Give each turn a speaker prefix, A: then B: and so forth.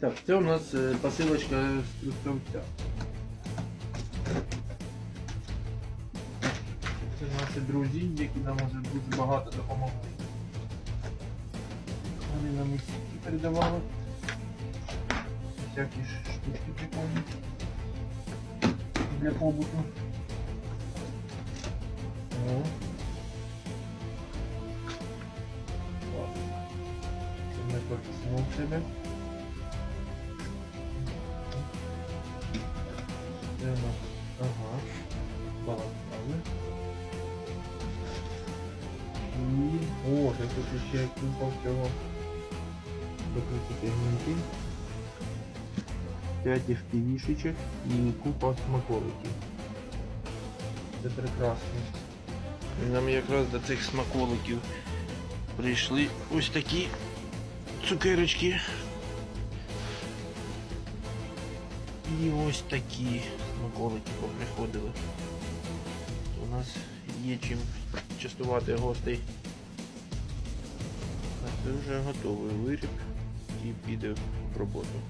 A: Так, це у нас е, посилочка з трускавця. Це наші друзі, які нам вже дуже багато допомогли. Вони нам і сітки передавали. Всякі штучки прикольні. Для побуту. О. Це ми прописано в себе. Це ага, балаклави. І, о, це тут ще купа всього. Докрутити гвинти. 5 FPV-шечок і купа смаколиків. Це прекрасно. І нам якраз до цих смаколиків прийшли ось такі цукерочки. І ось такі смаколики поприходили. У нас є чим частувати гостей. Це вже готовий виріб і піде в роботу.